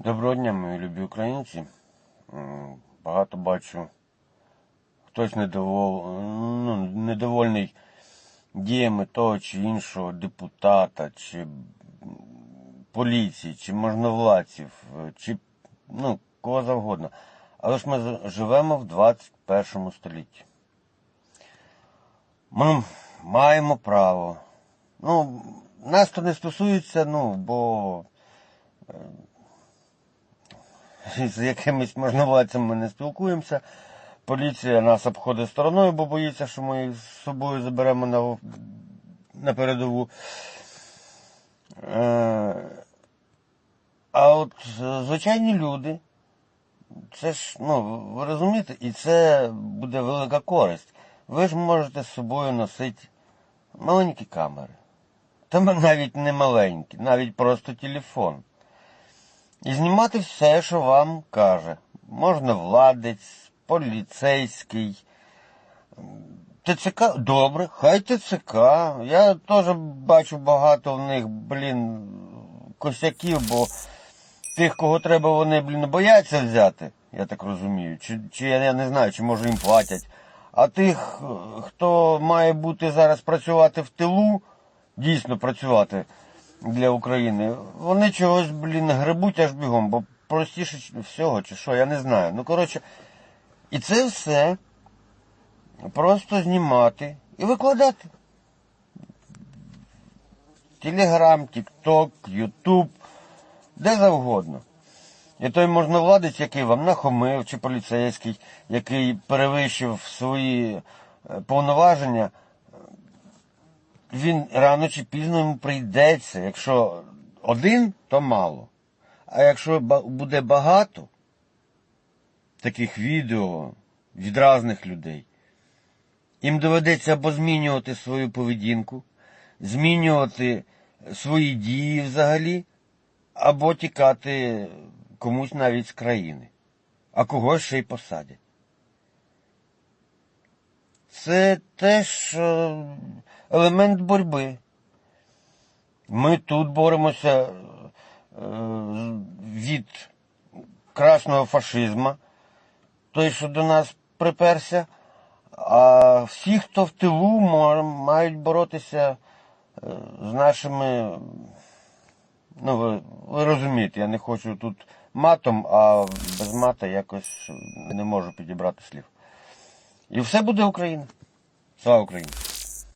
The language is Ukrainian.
Доброго дня, мої любі українці. Багато бачу, хтось недовол... ну, недовольний діями того чи іншого депутата, чи поліції, чи можновладців, е, чи ну, кого завгодно. Але ж ми живемо в 21 столітті. Ми маємо право. Ну, нас то не стосується, ну, бо з якимись можновладцями ми не спілкуємося. Поліція нас обходить стороною, бо боїться, що ми їх з собою заберемо на, на передову. Е, а от звичайні люди, це ж, ну, ви розумієте, і це буде велика користь. Ви ж можете з собою носити маленькі камери. Та навіть не маленькі, навіть просто телефон. І знімати все, що вам каже. Можна владець, поліцейський. ТЦК, добре, хай ТЦК. Я теж бачу багато в них, блін, косяків, бо тих, кого треба, вони, блін, бояться взяти, я так розумію. Чи, чи я, не знаю, чи може їм платять. А тих, е, хто має бути зараз працювати в тилу, дійсно працювати для України, вони чогось, блін, гребуть аж бігом, бо простіше всього, чи що, я не знаю. Ну, коротше, і це все просто знімати і викладати. Телеграм, Тікток, Ютуб, де завгодно. І той можновладець, який вам нахомив, чи поліцейський, який перевищив свої е, повноваження, він рано чи пізно йому прийдеться. Якщо один, то мало. А якщо буде багато таких відео від різних людей, їм доведеться або змінювати свою поведінку, змінювати свої дії взагалі, або тікати комусь навіть з країни, а когось ще й посадять. Це теж елемент боротьби. Ми тут боремося е, від красного фашизму, той, що до нас приперся, а всі, хто в тилу, ма- мають боротися е, з нашими. Ну, ви, ви розумієте, я не хочу тут матом, а без мата якось не можу підібрати слів. І все буде Україна. Слава Україні!